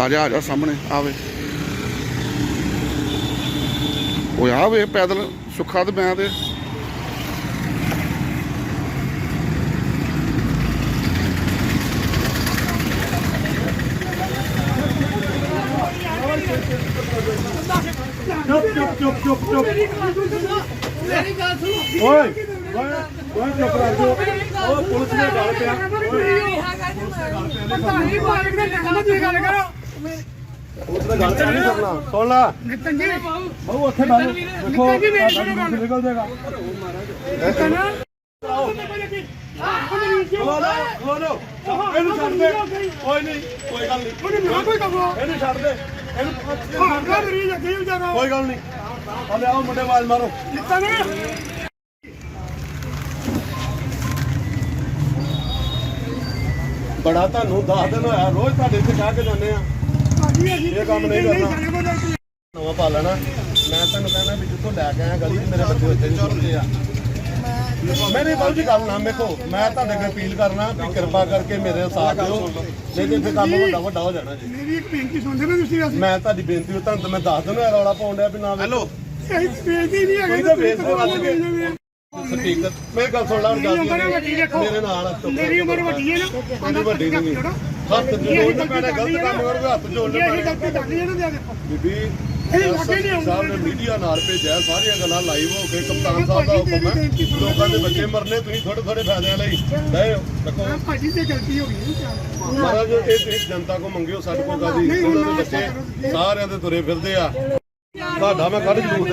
ਆ ਜਾ ਆ ਜਾ ਸਾਹਮਣੇ ਆਵੇ ਓਏ ਆਵੇ ਪੈਦਲ ਸੁੱਖਾ ਤੇ ਮੈਂ ਤੇ ਚੁੱਪ ਚੁੱਪ ਚੁੱਪ ਚੁੱਪ ਚੁੱਪ ਮੇਰੀ ਗੱਲ ਸੁਣੋ ਓਏ ਓਏ ਓਏ ਚੁੱਪ ਕਰ ਜੋ ਉਹ ਪੁਲਿਸ ਨੇ ਗੱਲ ਪਿਆ ਪਤਾ ਨਹੀਂ ਦੀ ਗੱਲ ਕਰੋ ਪੁਲਿਸ ਨੇ ਗੱਲ ਪਿਆ ਨਹੀਂ ਸੁਣਨਾ ਸੁਣ ਲਾ। ਨਿਤਨ ਜੀ। ਬਹੁ ਉੱਥੇ ਬੈਠੋ ਦੇਖੋ ਨਿੱਕਾ ਜੀ ਮੇਰੀ ਸੁਣੋ ਗੱਲ। ਨਿਕਲ ਜਾਏਗਾ। ਨਿਤਨ ਖਲੋ ਲਓ ਖਲੋ ਲਓ ਇਹਨੂੰ ਛੱਡ ਦੇ। ਕੋਈ ਨਹੀਂ ਕੋਈ ਗੱਲ ਨਹੀਂ। ਉਹਨੇ ਮੇਰਾ ਕੋਈ ਕੰਮ ਇਹਨੂੰ ਛੱਡ ਦੇ। ਇਹਨੂੰ ਹਾਂ ਕਰ ਰਹੀ ਲੱਗੇ ਵਿਚਾਰਾ ਕੋਈ ਗੱਲ ਨਹੀਂ। ਹਲੇ ਆਓ ਮੁੰਡੇ ਆਵਾਜ਼ ਮਾਰੋ। ਨਿਤਨ ਬੜਾ ਤੁਹਾਨੂੰ 10 ਦਿਨ ਹੋਇਆ ਰੋਜ਼ ਤੁਹਾਡੇ ਇੱਥੇ ਕਹਿ ਕੇ ਜਾਂਦੇ ਆ। ਇਹ ਕੰਮ ਨਹੀਂ ਕਰਨਾ। ਨਵਾਂ ਪਾ ਲੈਣਾ। ਮੈਂ ਤੁਹਾਨੂੰ ਕਹਿੰਦਾ ਵੀ ਜਿੱਥੋਂ ਲੈ ਕੇ ਆਇਆ ਗਲੀ 'ਚ ਮੇਰੇ ਬੱਚੇ ਆ। ਮੈਂ ਨਹੀਂ ਬਾਬੂ ਜੀ ਗੱਲ ਨਾ ਮੇਕੋ ਮੈਂ ਤੁਹਾਡੇ ਕੋਲ ਅਪੀਲ ਕਰਨਾ ਵੀ ਕਿਰਪਾ ਕਰਕੇ ਮੇਰੇ ਸਾਥ ਦਿਓ। ਨਹੀਂ ਤੇ ਫਿਰ ਕੰਮ ਵੱਡਾ ਵੱਡਾ ਹੋ ਜਾਣਾ ਜੀ। ਮੇਰੀ ਇੱਕ ਬੇਨਤੀ ਸੁਣਦੇ ਨਾ ਤੁਸੀਂ ਵੈਸੇ? ਮੈਂ ਤੁਹਾਡੀ ਬੇਨਤੀ ਤੁਹਾਨੂੰ ਤਾਂ ਮੈਂ ਦੱਸ ਹੋਇਆ ਰੌਲਾ ਪਾਉਣ ਡਿਆ ਵੀ ਨਾ ਹੈਲੋ ਇਹ ਬੇਨਤੀ ਨਹੀਂ ਹੈਗੀ ਤਾਂ ਦੇ ਵੱਜ। ਸਪੀਕਰ ਮੇਰੀ ਗੱਲ ਸੁਣ ਲਾ ਹੁਣ ਮੇਰੀ ਉਮਰ ਵੱਡੀ ਗੱਲ ਦੇਖੋ ਮੇਰੇ ਨਾਲ ਆ, ਚੁੱਪ ਮੇਰੀ ਉਮਰ ਵੱਡੀ ਹੈ ਨਾ ਮੇਰੀ ਵੱਡੀ ਨਹੀਂ। ਹੱਥ ਜੋੜਨੇ ਪੈਣਾ ਗਲਤ ਕੰਮ ਕਰੋਗੇ ਹੱਥ ਜੋੜਨੇ ਇਹ ਪੈਣੇ। ਗਲਤੀ ਕਰਨੀ ਹੈ ਨਾ ਦੇ ਦੇਖੋ ਬੀਬੀ ਇਹ ਲੱਗੇ ਨਹੀਂ ਆਉਂਦੇ ਸਾਹਿਬ ਨੇ ਮੀਡੀਆ ਨਾਲ ਭੇਜਿਆ ਸਾਰੀਆਂ ਗੱਲਾਂ ਲਾਈਵ ਹੋ ਕੇ ਕਪਤਾਨ ਸਾਹਿਬ ਦਾ ਹੁਕਮ ਹੈ। ਲੋਕਾਂ ਦੇ ਬੱਚੇ ਮਰਨੇ ਤੁਸੀਂ ਥੋੜੇ ਥੋੜੇ ਫਾਇਦਿਆਂ ਲਈ ਲੈ ਦੇਖੋ ਆਹ ਭਾਜੀ ਤੇ ਗਲਤੀ ਹੋ ਗਈ ਹੈ ਮਹਾਰਾਜ ਇਹ ਤੁਸੀਂ ਜਨਤਾ ਕੋ ਮੰਗਿਓ ਸਾਡੇ ਕੋਲ ਕਾਦੀ ਉਹਨਾਂ ਦੇ ਬੱਚੇ ਸਾਰਿਆਂ ਦੇ ਤੁਰੇ ਫਿਰਦੇ ਆ। ਤੁਹਾਡਾ ਮੈਂ ਕੱਢ ਜ਼ਰੂਰ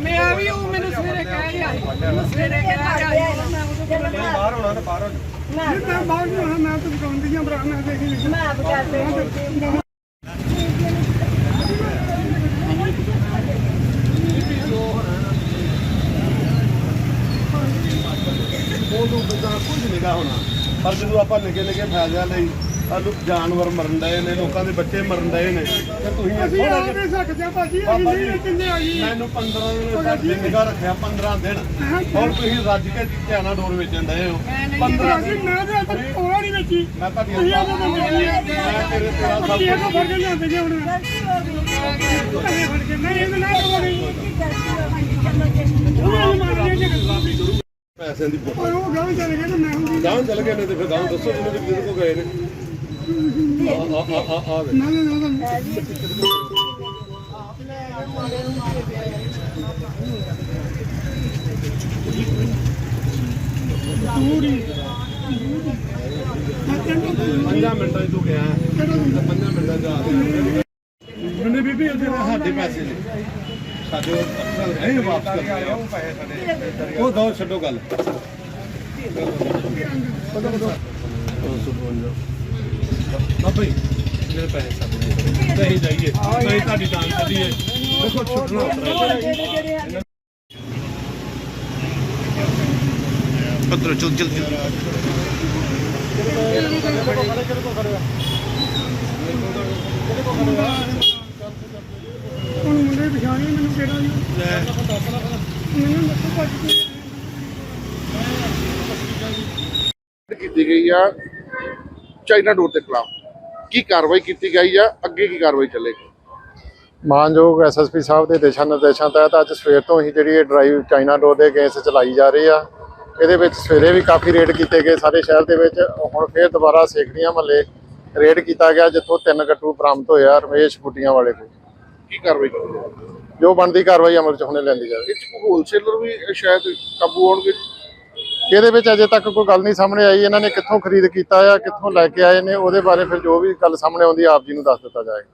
ਮੈਂ ਵੀ ਉਹ ਮੈਨੂੰ ਸਵੇਰੇ ਕਹਿ ਮੈਨੂੰ ਸਵੇਰੇ ਕਹਿ ਰਿਹਾ ਮੈਂ ਕੋਲ ਬਾਹਰ ਹੋਣਾ ਤੇ ਬਾਹਰ ਨਹੀਂ ਮੈਂ ਬਾਹਰ ਨਹੀਂ ਹੋਣਾ ਮੈਂ ਤਾਂ ਦੁਕਾਨ ਦੀਆਂ ਭਰਾ ਮੈਂ ਦੇਖੀ ਨਹੀਂ ਨਿਗਾ ਹੋਣਾ। ਪਰ ਜਦੋਂ ਆਪਾਂ ਨਿੱਕੇ ਨਿੱਕੇ ਫਾਇਦਿਆਂ ਲਈ ਆਲੂ ਜਾਨਵਰ ਮਰਨ ਡਏ ਨੇ ਲੋਕਾਂ ਦੇ ਬੱਚੇ ਮਰਨ ਡਏ ਨੇ ਤੇ ਤੁਸੀਂ ਇਹ ਅਸੀਂ ਆ ਨਹੀਂ ਸਕਦੇ ਆ ਭਾਜੀ ਅਸੀਂ ਬਾਬਾ ਨਹੀਂ ਕਿੰਨੇ ਆਈ ਮੈਨੂੰ 15 ਦਿਨ ਸਾਡੇ ਨਿਗਾ ਰੱਖਿਆ 15 ਦਿਨ। ਹੁਣ ਤੁਸੀਂ ਰੱਜ ਕੇ ਧਿਆਨਾ ਡੋਰ ਵੇਚਣ ਡਏ ਹੋ। 15 ਅਸੀਂ ਦਿਨ। ਮੈਂ ਤਾਂ ਅੱਜ ਕੋਲਾ ਨਹੀਂ ਵੇਚੀ। ਮੈਂ ਤੁਹਾਡੀ ਤੁਸੀਂ ਆ ਤਾਂ ਵੇਚੀ ਹੈ ਮੈਂ ਤੇਰੇ ਤੇਰਾ ਸਭ ਇਹ ਤਾਂ ਫੜ ਕੇ ਲਿਆਂਦੇ ਜੇ ਹੁਣ। ਪੈਸੇ ਫੜ ਕੇ ਨਹੀਂ ਇਹ ਨਾ ਉਹ ਮਾਰ ਜੇ ਪੈਸਿਆਂ ਦੀ ਪਰ ਉਹ ਗਾਂ ਚਲੇ ਗਏ ਤੇ ਮੈਂ ਹੁੰਦੀ ਗਾਂ ਚੱਲ ਗਏ ਨੇ ਤੇ ਫਿਰ ਗਾਂ ਦੱਸੋ ਜਿਹਨੇ ਕਿਹਦੇ ਕੋ ਗਏ ਨੇ। ਆ ਆ ਆ ਆ। ਨਾ ਨਾ ਨਾ ਨਾ ਪੂਰੀ। ਪੰਜਾਂ ਮਿੰਟਾਂ 'ਚ ਤੂੰ ਗਿਆ। ਤੇ ਪੰਜਾਂ ਮਿੰਟਾਂ 'ਚ ਆ ਗਿਆ। ਮੈਨੂੰ ਬੀਬੀ ਉਹਦੇ ਸਾਡੇ ਪੈਸੇ ਨੇ। ਸਾਡੇ ਅਫਸਰ ਵਾਪਸ ਕਰ ਉਹ ਦੋ ਛੱਡੋ ਗੱਲ। ਬਾਬਾ ਜੀ, ਮੇਰੇ ਪੈਸੇ ਸਾਡੇ ਨਹੀਂ ਜਾਈਏ। ਨਹੀਂ, ਤੁਹਾਡੀ ਜਾਨ ਚੱਲੀਏ ਦੇਖੋ ਛੁੱਟਣਾ ਪੱਤਰ ਚਲ ਚਲ ਚਲ ਹੁਣ ਮੁੰਡੇ ਪਛਾਣੇ ਮੈਨੂੰ ਦੱਸੋ ਭਾਜੀ ਕੀਤੀ ਗਈ ਆ ਚਾਈਨਾ ਡੋਰ ਦੇ ਖਿਲਾਫ। ਕੀ ਕਾਰਵਾਈ ਕੀਤੀ ਗਈ ਆ? ਅੱਗੇ ਕੀ ਕਾਰਵਾਈ ਚੱਲੇਗੀ? ਮਾਨਯੋਗ ਐਸਐਸਪੀ ਸਾਹਿਬ ਦੇ ਦਿਸ਼ਾ ਨਿਰਦੇਸ਼ਾਂ ਤਹਿਤ ਅੱਜ ਸਵੇਰ ਤੋਂ ਹੀ ਜਿਹੜੀ ਇਹ ਡਰਾਈਵ ਚਾਈਨਾ ਡੋਰ ਦੇ ਕੇਸ ਚਲਾਈ ਜਾ ਰਹੀ ਆ। ਇਹਦੇ ਵਿੱਚ ਸਵੇਰੇ ਵੀ ਕਾਫੀ ਰੇਡ ਕੀਤੇ ਗਏ ਸਾਰੇ ਸ਼ਹਿਰ ਦੇ ਵਿੱਚ। ਹੁਣ ਫੇਰ ਦੁਬਾਰਾ ਸੇਖੜੀਆਂ ਮਹੱਲੇ ਰੇਡ ਕੀਤਾ ਗਿਆ ਜਿੱਥੋਂ ਤਿੰਨ ਗੱਟੂ ਬਰਾਮਦ ਹੋਇਆ ਰਮੇਸ਼ ਬੁੱਟੀਆਂ ਵਾਲੇ ਕੋਲ। ਕੀ ਕਾਰਵਾਈ ਕੀਤੀ ਜਾਏਗੀ? ਜੋ ਬਣਦੀ ਕਾਰਵਾਈ ਅਮਲ 'ਚ ਹੁਣੇ ਲੈਂਦੀ ਜਾਵੇ। ਇਹ ਕੋਈ ਹੋਲਸੇਲਰ ਵੀ ਸ਼ਾਇਦ ਕਾਬੂ ਆਉਣਗੇ ਇਹਦੇ ਵਿੱਚ ਅਜੇ ਤੱਕ ਕੋਈ ਗੱਲ ਨਹੀਂ ਸਾਹਮਣੇ ਆਈ। ਇਹਨਾਂ ਨੇ ਕਿੱਥੋਂ ਖਰੀਦ ਕੀਤਾ ਆ ਕਿੱਥੋਂ ਲੈ ਕੇ ਆਏ ਨੇ ਉਹਦੇ ਬਾਰੇ ਫਿਰ ਜੋ ਵੀ ਗੱਲ ਸਾਹਮਣੇ ਆਉਂਦੀ ਆਪ ਜੀ ਨੂੰ ਦੱਸ ਦਿੱਤਾ ਜਾਏਗਾ।